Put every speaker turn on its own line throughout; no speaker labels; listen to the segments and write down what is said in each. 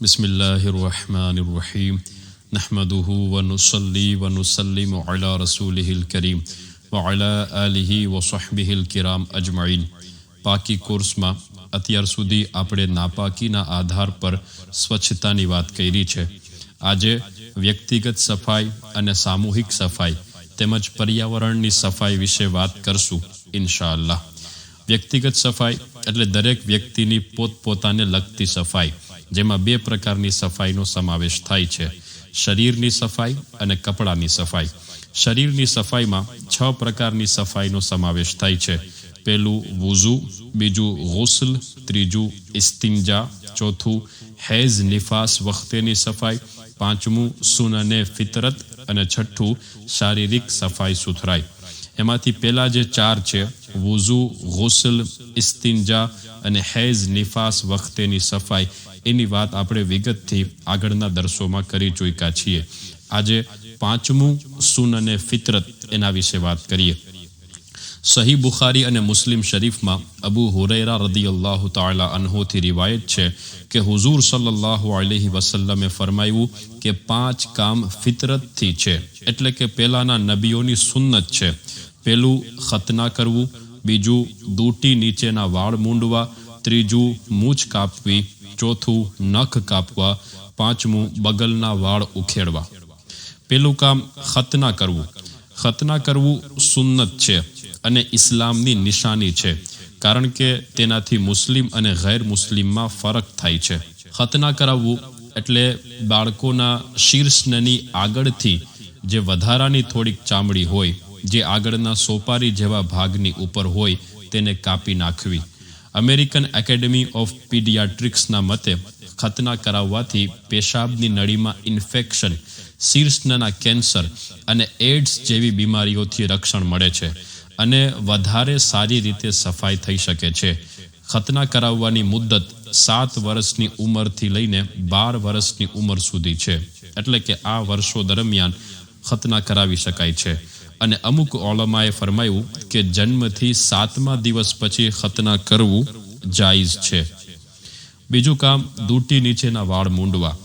بسم الله الرحمن الرحيم نحمده ونصلي ونسلم على رسوله الكريم وعلى آله وصحبه الكرام أجمعين પાકી કોર્સમાં અત્યાર સુધી આપણે નાપાકીના આધાર પર સ્વચ્છતાની વાત કરી છે આજે વ્યક્તિગત સફાઈ અને સામૂહિક સફાઈ તેમજ પર્યાવરણની સફાઈ વિશે વાત કરશું ઇન્શાઅલ્લાહ વ્યક્તિગત સફાઈ એટલે દરેક વ્યક્તિની પોતપોતાને લગતી સફાઈ જેમાં બે પ્રકારની સફાઈનો સમાવેશ થાય છે. શરીરની સફાઈ અને કપડાની સફાઈ. શરીરની સફાઈમાં છ પ્રકારની સફાઈનો સમાવેશ થાય છે. પહેલું વુઝુ, બીજું ગુસલ, ત્રીજું ઇસ્તિંજા, ચોથું હેઝ નિફાસ વખતેની સફાઈ, પાંચમું સુનને ફિતરત અને છઠ્ઠું શારીરિક સફાઈ સુથરાઈ. એમાંથી પહેલા જે ચાર છે, વુઝુ, ગુસલ, ઇસ્તિંજા અને હેઝ નિફાસ વખતેની સફાઈ એની વાત આપણે વિગતથી આગળના દર્શોમાં કરી ચૂક્યા છીએ. આજે પાંચમું સુન અને ફિતરત એના વિશે વાત કરીએ. સહી બુખારી અને મુસ્લિમ શરીફમાં અબુ હુરૈરા અલ્લાહ તાલા અનહોથી રિવાયત છે કે હુઝુર સલ્લાહુ અલૈહિ વસલ્લમે ફરમાવ્યું કે પાંચ કામ ફિતરતથી છે. એટલે કે પહેલાના નબીઓની સુન્નત છે. પહેલું ખતના કરવું, બીજું દૂટી નીચેના વાળ મૂંડવા, ત્રીજું મૂછ કાપવી ચોથું નખ કાપવા, પાંચમું બગલના વાળ ઉખેડવા. પેલું કામ ખતના કરવું. ખતના કરવું સુન્નત છે અને ઇસ્લામની નિશાની છે, કારણ કે તેનાથી મુસ્લિમ અને ગેર મુસ્લિમમાં ફરક થાય છે. ખતના કરાવવું એટલે બાળકોના શીર્ષની આગળથી જે વધારાની થોડીક ચામડી હોય, જે આગળના સોપારી જેવા ભાગની ઉપર હોય, તેને કાપી નાખવી. અમેરિકન એકેડેમી ઓફ પીડિયાટ્રિક્સના મતે ખતના કરાવવાથી પેશાબની નળીમાં ઇન્ફેક્શન શીર્ષના કેન્સર અને એડ્સ જેવી બીમારીઓથી રક્ષણ મળે છે અને વધારે સારી રીતે સફાઈ થઈ શકે છે. ખતના કરાવવાની મુદ્દત સાત વર્ષની ઉંમરથી લઈને બાર વર્ષની ઉંમર સુધી છે. એટલે કે આ વર્ષો દરમિયાન ખતના કરાવી શકાય છે. અને અમુક ઓલમાએ ફરમાયું કે જન્મથી સાતમા દિવસ પછી ખતના કરવું જાયઝ છે. બીજું કામ, દૂટી નીચેના વાળ મૂંડવા.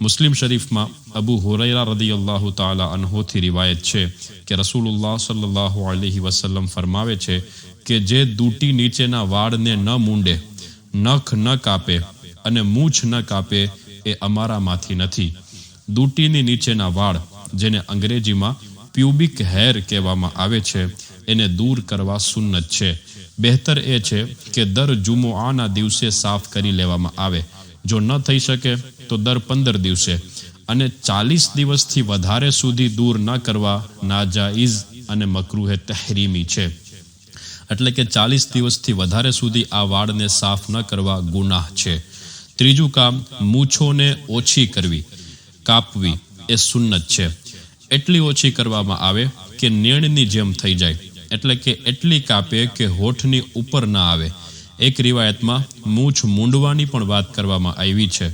મુસ્લિમ શરીફમાં અબુ હુરૈરા રદિયલ્લાહુ તાલા અનહોથી રિવાયત છે કે રસૂલુલ્લાહ સલ્લલ્લાહુ અલહી વસલ્લમ ફરમાવે છે કે જે દૂટી નીચેના વાળને ન મૂંડે, નખ ન કાપે અને મૂછ ન કાપે એ અમારામાંથી નથી. દૂટીની નીચેના વાળ, જેને અંગ્રેજીમાં પ્યુબિક હેર કહેવામાં આવે છે, એને દૂર કરવા સુન્નત છે. બહેતર એ છે કે દર જુમોઆના દિવસે સાફ કરી લેવામાં આવે. જો ન થઈ શકે, તો દર પંદર દિવસે. અને ચાલીસ દિવસથી વધારે સુધી દૂર ન કરવા નાજાઈઝ અને મકરૂહે તહેરીમી છે. એટલે કે ચાલીસ દિવસથી વધારે સુધી આ વાળને સાફ ન કરવા ગુનાહ છે. ત્રીજું કામ, મૂછોને ઓછી કરવી. કાપવી એ સુન્નત છે. એટલી ઓછી કરવામાં આવે કે નેણની જેમ થઈ જાય. એટલે કે એટલી કાપે કે હોઠની ઉપર ના આવે. એક રિવાયતમાં મૂછ મૂંડવાની પણ વાત કરવામાં આવી છે.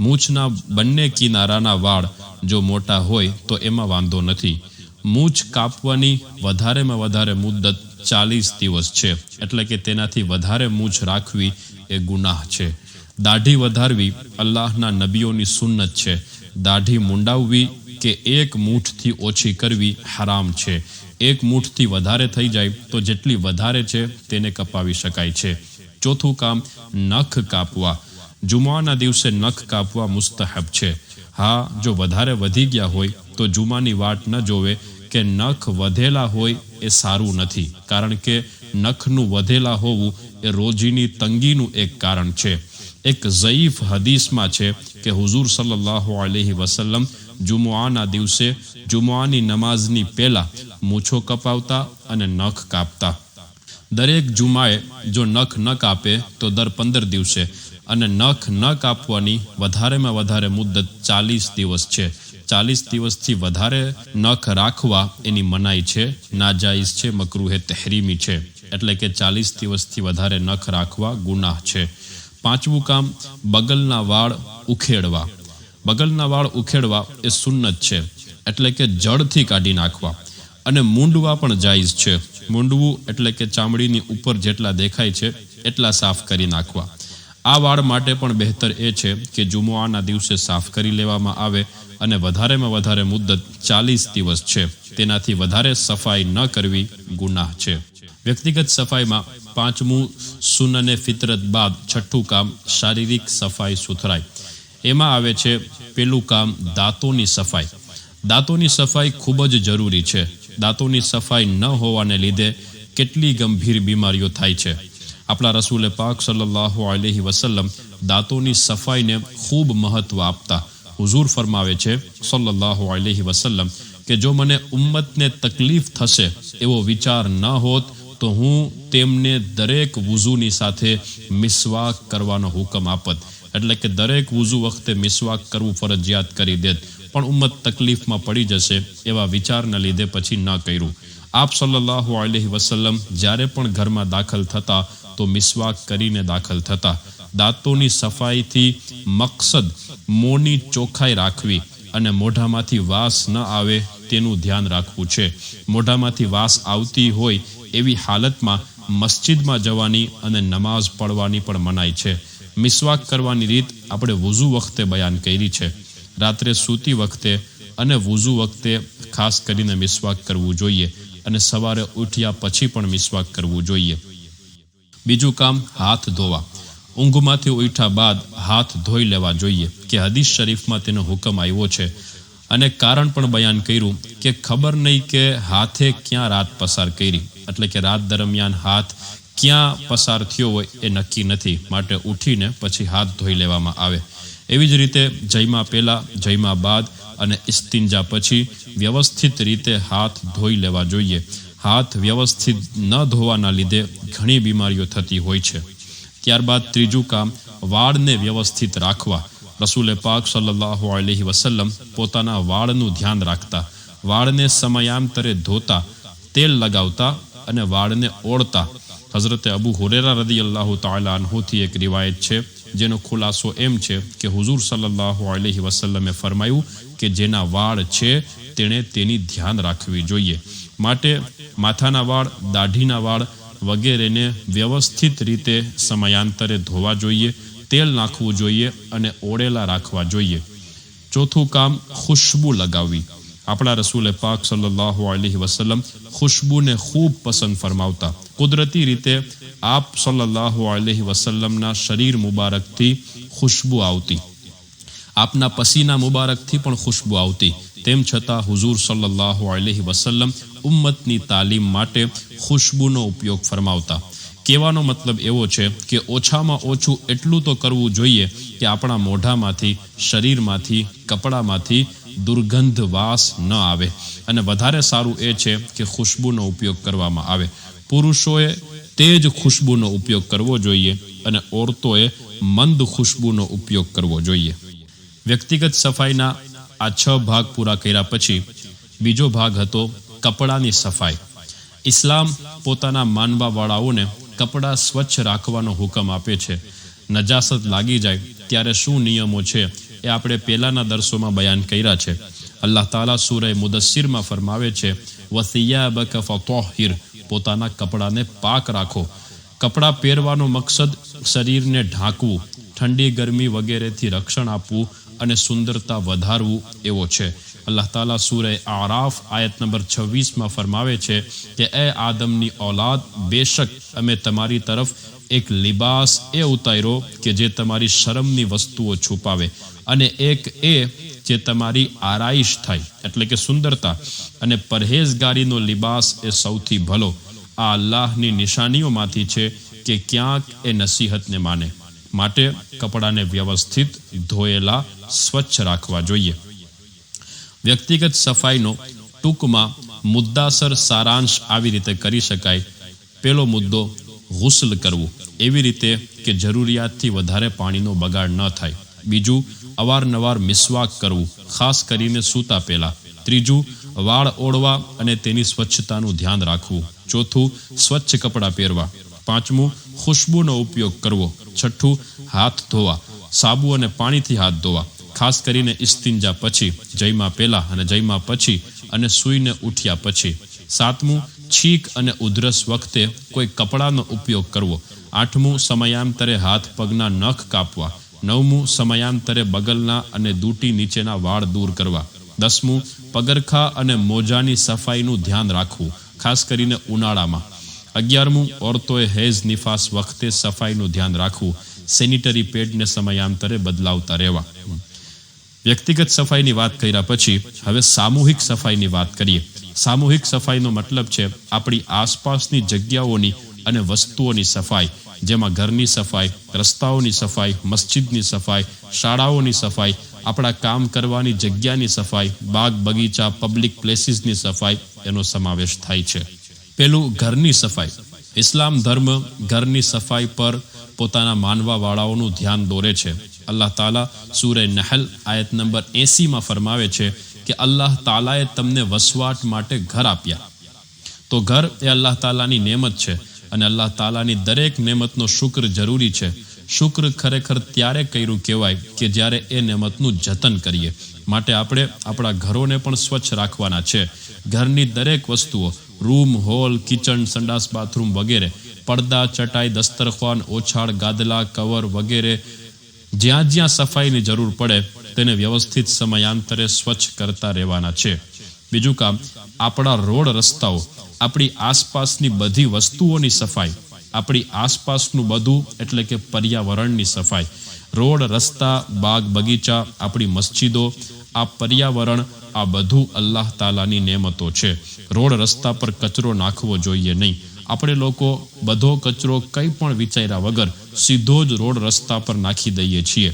મૂછના બંને કિનારાના વાળ જો મોટા હોય તો એમાં વાંધો નથી. મૂછ કાપવાની વધારેમાં વધારે મુદ્દત ચાલીસ દિવસ છે. એટલે કે તેનાથી વધારે મૂછ રાખવી એ ગુનાહ છે. દાઢી વધારવી અલ્લાહના નબીઓની સુન્નત છે. દાઢી મુંડાવવી કે એક મૂઠથી ઓછી કરવી હરામ છે. એક મૂઠથી વધારે થઈ જાય તો જેટલી વધારે છે તેને કપાવી શકાય છે. ચોથું કામ, નખ કાપવા. જુમાના દિવસે નખ કાપવા મુસ્તહબ છે. હા, જો વધારે વધી ગયા હોય તો જુમાની વાટ ન જોવે કે નખ વધેલા હોય એ સારું નથી. કારણ કે નખનું વધેલા હોવું એ રોજીની તંગીનું એક કારણ છે. એક ઝયીફ હદીસમાં છે કે હુઝુર સલ્લાહ અલૈહિ વસલ્લમ જુમઆના દિવસે જુમુઆની નમાઝની પહેલા મૂછો કપાવતા અને નખ કાપતા. દરેક જુમાએ જો નખ ન કાપે તો દર પંદર દિવસે અને નખ ન કાપવાની વધારેમાં વધારે મુદ્દત ચાલીસ દિવસ છે. ચાલીસ દિવસથી વધારે નખ રાખવા એની મનાઈ છે નાજાઈઝ છે, મકરૂહે તહેરીમી છે. એટલે કે ચાલીસ દિવસથી વધારે નખ રાખવા ગુનાહ છે. પાંચમું કામ, બગલના વાળ ઉખેડવા. બગલના વાળ ઉખેડવા એ સુન્નત છે, એટલે કે જડથી કાઢી નાખવા. અને મૂંડવા પણ જાયઝ છે. મૂંડવું એટલે કે ચામડીની ઉપર જેટલા દેખાય છે, એટલા સાફ કરી નાખવા. આ વાળ માટે પણ બહેતર એ છે કે જુમુઆના દિવસે સાફ કરી લેવામાં આવે અને વધારેમાં વધારે મુદ્દત ચાલીસ દિવસ છે. તેનાથી વધારે સફાઈ ન કરવી ગુનાહ છે. વ્યક્તિગત સફાઈમાં પાંચમું સુનને ફિતરત બાદ છઠ્ઠું કામ શારીરિક સફાઈ સુથરાઈ એમાં આવે છે પેલું કામ દાંતોની સફાઈ. દાંતોની સફાઈ ખૂબ જ જરૂરી છે. દાંતોની સફાઈ ન હોવાને લીધે કેટલી ગંભીર બીમારીઓ થાય છે. આપણા રસૂલે પાક સલ્લાહુ આલહી વસલ્લમ દાંતોની સફાઈને ખૂબ મહત્વ આપતા. હુઝુર ફરમાવે છે સલ્લાહુ આલહી વસલ્લમ કે જો મને ઉમ્મતને તકલીફ થશે એવો વિચાર ન હોત તો હું તેમને દરેક વુઝુની સાથે મિસવાક કરવાનો હુકમ આપત. એટલે કે દરેક વુઝુ વખતે મિસવાક કરવું ફરજિયાત કરી દેત. પણ ઉમ્મત તકલીફમાં પડી જશે એવા વિચારના લીધે પછી ન કર્યું. આપ સલ્લાહુ અલૈહિ વસલ્લમ જ્યારે પણ ઘરમાં દાખલ થતા તો મિસવાક કરીને દાખલ થતા. દાંતોની સફાઈથી મકસદ મોંની ચોખ્ખાઈ રાખવી અને મોઢામાંથી વાસ ન આવે તેનું ધ્યાન રાખવું છે. મોઢામાંથી વાસ આવતી હોય એવી હાલતમાં મસ્જિદમાં જવાની અને નમાઝ પડવાની પણ મનાય છે. મિસવાક કરવાની રીત આપણે વુઝુ વખતે બયાન કરી છે. રાત્રે સૂતી વખતે અને વુઝુ વખતે ખાસ કરીને મિસવાક કરવું જોઈએ અને સવારે ઉઠ્યા પછી પણ મિસવાક કરવું જોઈએ. બીજું કામ હાથ ધોવા. ઊંઘમાંથી ઉઠ્યા બાદ હાથ ધોઈ લેવા જોઈએ કે હદીસ શરીફમાં તેનો હુકમ આવ્યો છે. અને કારણ પણ બયાન કર્યું કે ખબર નહીં કે હાથે ક્યાં રાત પસાર કરી. એટલે કે રાત દરમિયાન હાથ ક્યાં પસાર થયો હોય એ નક્કી નથી. માટે ઉઠીને પછી હાથ ધોઈ લેવામાં આવે. એવી જ રીતે જયમાં પહેલાં, જયમાં બાદ અને ઇસ્તિંજા પછી વ્યવસ્થિત રીતે હાથ ધોઈ લેવા જોઈએ. હાથ વ્યવસ્થિત ન ધોવાના લીધે ઘણી બીમારીઓ થતી હોય છે. ત્યારબાદ ત્રીજું કામ, વાળને વ્યવસ્થિત રાખવા. રસૂલે પાક સલ્લલ્લાહુ અલૈહિ વસલ્લમ પોતાના વાળનું ધ્યાન રાખતા. વાળને સમયાંતરે ધોતા, તેલ લગાવતા અને વાળને ઓળતા. હઝરતે અબુ હુરેરા રદી અલ્લાહ તાલા અનહુથી એક રિવાયત છે, જેનો ખુલાસો એમ છે કે હુઝુર સલ્લાહ અલૈહિ વસલ્લમે ફરમાયું કે જેના વાળ છે તેણે તેની ધ્યાન રાખવી જોઈએ. માટે માથાના વાળ, દાઢીના વાળ વગેરેને વ્યવસ્થિત રીતે સમયાંતરે ધોવા જોઈએ, તેલ નાખવું જોઈએ અને ઓળેલા રાખવા જોઈએ. ચોથું કામ ખુશ્બુ લગાવવી. આપણા રસૂલે પાક સલ્લાહ અલૈહિ વસલ્લમ ખુશ્બુને ખૂબ પસંદ ફરમાવતા. કુદરતી રીતે આપ સલ્લલ્લાહુ અલૈહિ વસલ્લમના શરીર મુબારકથી ખુશ્બુ આવતી. આપના પસીના મુબારકથી પણ ખુશ્બુ આવતી. તેમ છતાં હુઝુર સલ્લાહુ અલહી વસલ્લમ ઉમ્મતની તાલીમ માટે ખુશ્બુનો ઉપયોગ ફરમાવતા. કહેવાનો મતલબ એવો છે કે ઓછામાં ઓછું એટલું તો કરવું જોઈએ કે આપણા મોઢામાંથી, શરીરમાંથી, કપડામાંથી દુર્ગંધ વાસ ન આવે. અને વધારે સારું એ છે કે ખુશ્બુનો ઉપયોગ કરવામાં આવે. પુરુષોએ તે જ ખુશ્બુનો ઉપયોગ કરવો જોઈએ અને ઓરતોએ મંદ ખુશ્બુનો ઉપયોગ કરવો જોઈએ. વ્યક્તિગત સફાઈના આ છ ભાગ પૂરા કર્યા પછી બીજો ભાગ હતો કપડાની સફાઈ. ઇસ્લામ પોતાના માનવાવાળાઓને કપડાં સ્વચ્છ રાખવાનો હુકમ આપે છે. નજાસત લાગી જાય ત્યારે શું નિયમો છે એ આપણે પહેલાના દર્શોમાં બયાન કર્યા છે. અલ્લાહ તાલા સુરય મુદસ્સિરમાં ફરમાવે છે, વસિયાબક ફતોહિર. પોતાના કપડાને પાક રાખો. કપડાં પહેરવાનો મકસદ શરીરને ઢાંકવું, ઠંડી ગરમી વગેરેથી રક્ષણ આપવું અને સુંદરતા વધારવું એવો છે. અલ્લાહ તાલા સૂરય આરાફ આયત નંબર છવ્વીસમાં ફરમાવે છે કે, એ આદમની ઔલાદ, બેશક અમે તમારી તરફ એક લિબાસ એ ઉતાર્યો કે જે તમારી શરમની વસ્તુઓ છુપાવે અને એક એ જે તમારી આરાઈશ થાય, એટલે કે સુંદરતા. અને પરહેજગારીનો લિબાસ એ સૌથી ભલો. આ અલ્લાહની નિશાનીઓમાંથી છે કે ક્યાંક એ નસીહતને માને. માટે કપડાને વ્યવસ્થિત ધોયેલા, સ્વચ્છ રાખવા જોઈએ. વ્યક્તિગત સફાઈનો ટૂંકમાં મુદ્દાસર સારાંશ આવી રીતે કરી શકાય. પેલો મુદ્દો ગુસલ કરવું. એવી રીતે કે જરૂરિયાતથી વધારે પાણીનો બગાડ ન થાય. બીજું, અવારનવાર મિસવાક કરવું, ખાસ કરીને સૂતા પહેલા. ત્રીજું, વાળ ઓળવા અને તેની સ્વચ્છતાનું ધ્યાન રાખવું. ચોથું, સ્વચ્છ કપડાં પહેરવા. પાંચમું, ખુશ્બુનો ઉપયોગ કરવો. છઠ્ઠું, હાથ ધોવા. સાબુ અને પાણીથી હાથ ધોવા. ખાસ કરીને ઇસ્તિંજા પછી, જયમાં પહેલા અને જયમાં પછી અને સૂઈને ઉઠ્યા પછી. સાતમું છીક અને ઉધરસ વખતે કોઈ કપડાનો ઉપયોગ કરવો. આઠમું, સમયાંતરે હાથ પગના નખ કાપવા. નવમું, સમયાંતરે બગલના અને દૂટી નીચેના વાળ દૂર કરવા. દસમું, પગરખા અને મોજાની સફાઈનું ધ્યાન રાખવું, ખાસ કરીને ઉનાળામાં. અગિયારમું, ઓરતોએ હેઝ નિફાસ વખતે સફાઈનું ધ્યાન રાખવું, સેનિટરી પેડને સમયાંતરે બદલાવતા રહેવા. વ્યક્તિગત સફાઈની વાત કર્યા પછી હવે સામૂહિક સફાઈની વાત કરીએ. સામૂહિક સફાઈનો મતલબ છે આપણી આસપાસની જગ્યાઓની અને વસ્તુઓની સફાઈ, જેમાં ઘરની સફાઈ, રસ્તાઓની સફાઈ, મસ્જિદની સફાઈ, શાળાઓની સફાઈ, આપણા કામ કરવાની જગ્યાની સફાઈ, બાગ બગીચા પબ્લિક પ્લેસીસની સફાઈ એનો સમાવેશ થાય છે. પેલું ઘરની સફાઈ. ઇસ્લામ ધર્મ ઘરની સફાઈ પર પોતાના માનવાવાળાઓનું ધ્યાન દોરે છે. અલ્લાહ તાલા સૂરે નહલ આયત નંબર એંસીમાં ફરમાવે છે કે અલ્લાહ તાલાએ તમને વસવાટ માટે ઘર આપ્યા. તો ઘર એ અલ્લાહ તાલાની નેમત છે અને અલ્લાહ તાલાની દરેક નેમતનો શુક્ર જરૂરી છે. શુક્ર ખરેખર ત્યારે કર્યું કહેવાય કે જ્યારે એ નેમતનું જતન કરીએ. માટે આપણે આપણા ઘરોને પણ સ્વચ્છ રાખવાના છે. ઘરની દરેક વસ્તુઓ, રૂમ, હોલ, કિચન, સંડાસ, બાથરૂમ વગેરે, પડદા, ચટાઈ, દસ્તરખાન, ઓછાળ, ગાદલા, કવર વગેરે જ્યાં જ્યાં સફાઈની જરૂર પડે તેને વ્યવસ્થિત સમયાંતરે સ્વચ્છ કરતા રહેવાના છે. બીજું કામ, આપણા રોડ રસ્તાઓ, આપણી આસપાસની બધી વસ્તુઓની સફાઈ, આપણી આસપાસનું બધું એટલે કે પર્યાવરણની સફાઈ. રોડ, રસ્તા, બાગ બગીચા, આપણી મસ્જિદો, આ પર્યાવરણ, આ બધું અલ્લાહ તાલાની નેમતો છે. રોડ રસ્તા પર કચરો નાખવો જોઈએ નહીં. આપણે લોકો બધો કચરો કંઈ પણ વિચાર્યા વગર સીધો જ રોડ રસ્તા પર નાખી દઈએ છીએ.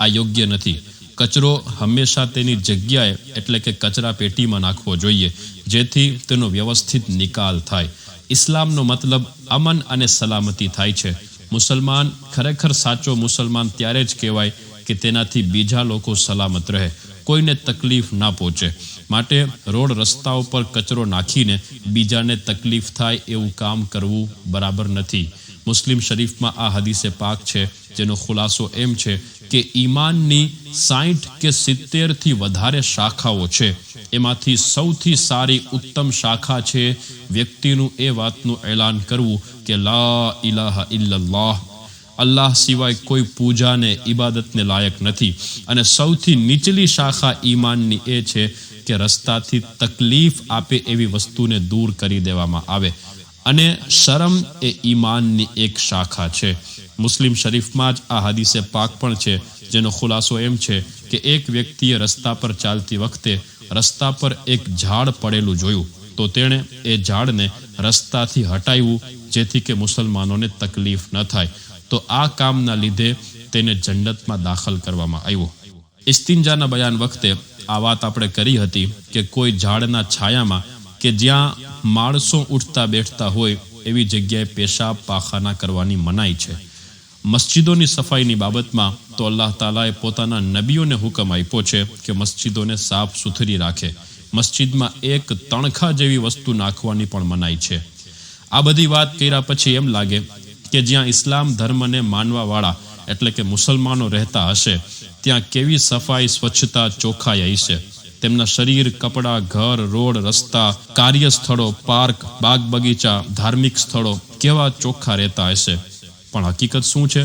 આ યોગ્ય નથી. કચરો હંમેશા તેની જગ્યાએ એટલે કે કચરા પેટીમાં નાખવો જોઈએ, જેથી તેનો વ્યવસ્થિત નિકાલ થાય. ઇસ્લામનો મતલબ અમન અને સલામતી થાય છે. મુસલમાન ખરેખર સાચો મુસલમાન ત્યારે જ કહેવાય કે તેનાથી બીજા લોકો સલામત રહે, કોઈને તકલીફ ના પહોંચે. માટે રોડ રસ્તા ઉપર કચરો નાખીને બીજાને તકલીફ થાય એવું કામ કરવું બરાબર નથી. મુસ્લિમ શરીફમાં આ હદીસે પાક છે, જેનો ખુલાસો એમ છે કે ઈમાનની સાઠ કે સિત્તેરથી વધારે શાખાઓ છે. એમાંથી સૌથી સારી ઉત્તમ શાખા છે વ્યક્તિનું એ વાતનું એલાન કરવું કે લા ઇલાહા ઇલ્લલ્લાહ. અલ્લાહ સિવાય કોઈ પૂજાને ઇબાદતને લાયક નથી. અને સૌથી નીચલી શાખા ઈમાનની એ છે કે રસ્તાથી તકલીફ આપે એવી વસ્તુને દૂર કરી દેવામાં આવે. અને શરમ એ ઈમાનની એક શાખા છે. મુસ્લિમ શરીફમાં જ આ હાદીસે પાક પણ છે. જેનો ખુલાસો એમ છે કે એક વ્યક્તિએ રસ્તા પર ચાલતી વખતે રસ્તા પર એક ઝાડ પડેલું જોયું તો તેણે એ ઝાડને રસ્તાથી હટાવ્યું જેથી કે મુસલમાનોને તકલીફ ન થાય. તો આ કામના લીધે તેને જન્નતમાં દાખલ કરવામાં આવ્યો. ઇસ્તિંજાના બયાન વખતે આ વાત આપણે કરી હતી કે કોઈ ઝાડના છાયામાં કે જ્યાં માણસો ઉઠતા બેઠતા હોય એવી જગ્યાએ પેશાબ પાખાના કરવાની મનાઈ છે. મસ્જિદોની સફાઈની બાબતમાં તો અલ્લાહ તાલાએ પોતાના નબીઓને હુકમ આપ્યો છે કે મસ્જિદોને સાફ સુથરી રાખે. મસ્જિદમાં એક તણખા જેવી વસ્તુ નાખવાની પણ મનાઈ છે. આ બધી વાત કર્યા પછી એમ લાગે કે જ્યાં ઇસ્લામ ધર્મને માનવાવાળા એટલે કે મુસલમાનો રહેતા હશે, ત્યાં કેવી સફાઈ, સ્વચ્છતા ચોખ્ખાઈ હશે તેમના શરીર, કપડાં, ઘર, રોડ, રસ્તા, કાર્યસ્થળો, પાર્ક બાગ બગીચા ધાર્મિક સ્થળો કેવા ચોખ્ખા રહેતા હશે? પણ હકીકત શું છે?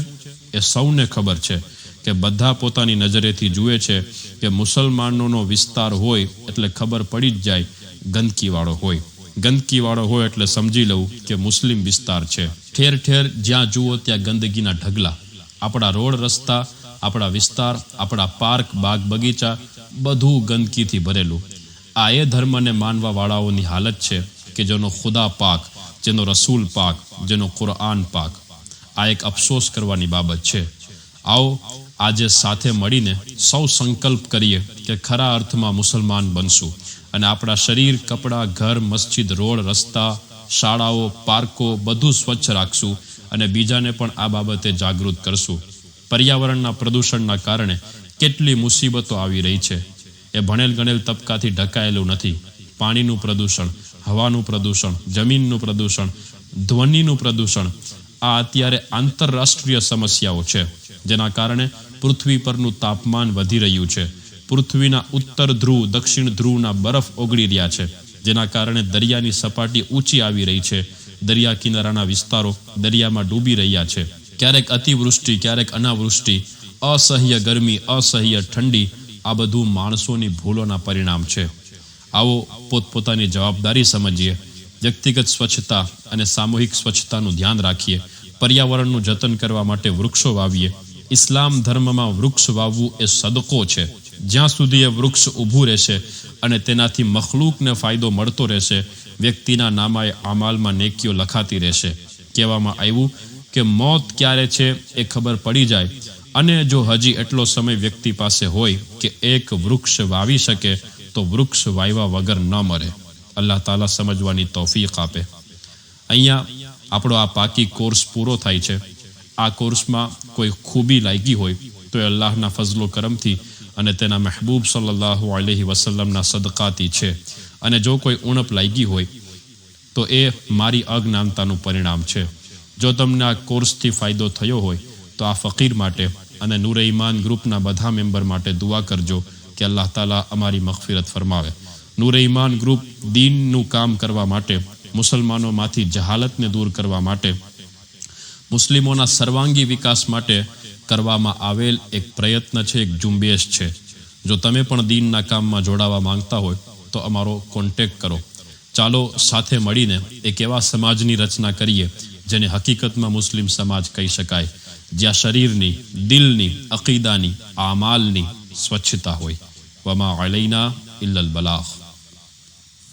એ સૌને ખબર છે કે બધા પોતાની નજરેથી જુએ છે કે મુસલમાનોનો વિસ્તાર હોય એટલે ખબર પડી જ જાય, ગંદકીવાળો હોય. ગંદકીવાળો હોય એટલે સમજી લઉં કે મુસ્લિમ વિસ્તાર છે. ઠેર ઠેર જ્યાં જુઓ ત્યાં ગંદકીના ઢગલા. આપણા રોડ રસ્તા, આપણા વિસ્તાર, આપણા પાર્ક, બાગ બગીચા બધું ગંદકીથી ભરેલું. આ એ ધર્મને માનવા વાળાઓની હાલત છે કે જેનો ખુદા પાક, જેનો રસૂલ પાક, જેનો કુરઆન પાક. આ એક અફસોસ કરવાની બાબત છે. આવો, આજે સાથે મળીને સૌ સંકલ્પ કરીએ કે ખરા અર્થમાં મુસલમાન બનશું અને આપણા શરીર, કપડાં, ઘર, મસ્જિદ, રોડ, રસ્તા, શાળાઓ, પાર્કો બધું સ્વચ્છ રાખશું. અને બીજાને પણ આ બાબતે જાગૃત કરશું. પર્યાવરણના પ્રદૂષણના કારણે કેટલી મુસીબતો આવી રહી છે. એ ભણેલ ગણેલ તબકાથી ઢકાયેલું નથી. પાણીનું પ્રદૂષણ, હવાનું પ્રદૂષણ, જમીનનું પ્રદૂષણ, ધ્વનિનું પ્રદૂષણ, આ અત્યારે આંતરરાષ્ટ્રીય સમસ્યાઓ છે, જેના કારણે પૃથ્વી પરનું તાપમાન વધી રહ્યું છે. પૃથ્વીના ઉત્તર ધ્રુવ, દક્ષિણ ધ્રુવના બરફ ઓગળી રહ્યા છે, જેના કારણે દરિયાની સપાટી ઊંચી આવી રહી છે. દરિયા કિનારાના વિસ્તારો દરિયામાં ડૂબી રહ્યા છે. ક્યારેક અતિવૃષ્ટિ, ક્યારેક અનાવૃષ્ટિ, અસહ્ય ગરમી, અસહ્ય ઠંડી, આ બધું માણસોની ભૂલોના પરિણામ છે. આવો પોતપોતાની જવાબદારી સમજીએ. વ્યક્તિગત સ્વચ્છતા અને સામૂહિક સ્વચ્છતાનું ધ્યાન રાખીએ. પર્યાવરણનું જતન કરવા માટે વૃક્ષો વાવીએ. ઇસ્લામ ધર્મમાં વૃક્ષ વાવવું એ સદકો છે. જ્યાં સુધી એ વૃક્ષ ઊભું રહેશે અને તેનાથી મખલૂકને ફાયદો મળતો રહેશે વ્યક્તિના નામાએ અમાલમાં નેકીઓ લખાતી રહેશે. કહેવામાં આવ્યું કે મોત ક્યારે છે એ ખબર પડી જાય અને જો હજી એટલો સમય વ્યક્તિ પાસે હોય કે એક વૃક્ષ વાવી શકે તો વૃક્ષ વાવ્યા વગર ન મરે. અલ્લાહ તાલા સમજવાની તોફીક આપે. અહીંયા આપણો આ પાકી કોર્સ પૂરો થાય છે. આ કોર્સમાં કોઈ ખૂબી લાગી હોય તો એ અલ્લાહના ફઝલો કરમથી અને તેના મહેબૂબ સલ્લલ્લાહુ અલૈહિ વસલ્લમના સદકાથી છે. અને જો કોઈ ઉણપ લાગી હોય, તો એ મારી અજ્ઞાનતાનું પરિણામ છે. જો તમને આ કોર્સથી ફાયદો થયો હોય, તો આ ફકીર માટે અને નૂરે ઈમાન ગ્રુપના બધા મેમ્બર માટે દુઆ કરજો કે અલ્લાહ તાલા અમારી મગફિરત ફરમાવે. નૂરે ઈમાન ગ્રુપ દીનનું કામ કરવા માટે, મુસલમાનોમાંથી જહાલતને દૂર કરવા માટે, મુસ્લિમોના સર્વાંગી વિકાસ માટે કરવામાં આવેલ એક પ્રયત્ન છે, એક ઝુંબેશ છે. જો તમે પણ દીનના કામમાં જોડાવા માંગતા હોય તો અમારો કોન્ટેક કરો. ચાલો સાથે મળીને એક એવા સમાજની રચના કરીએ, જેને હકીકતમાં મુસ્લિમ સમાજ કહી શકાય, જ્યાં શરીરની, દિલની, અકીદાની, આમાલની સ્વચ્છતા હોય. વમા અલૈના ઇલ્લલ બલાહ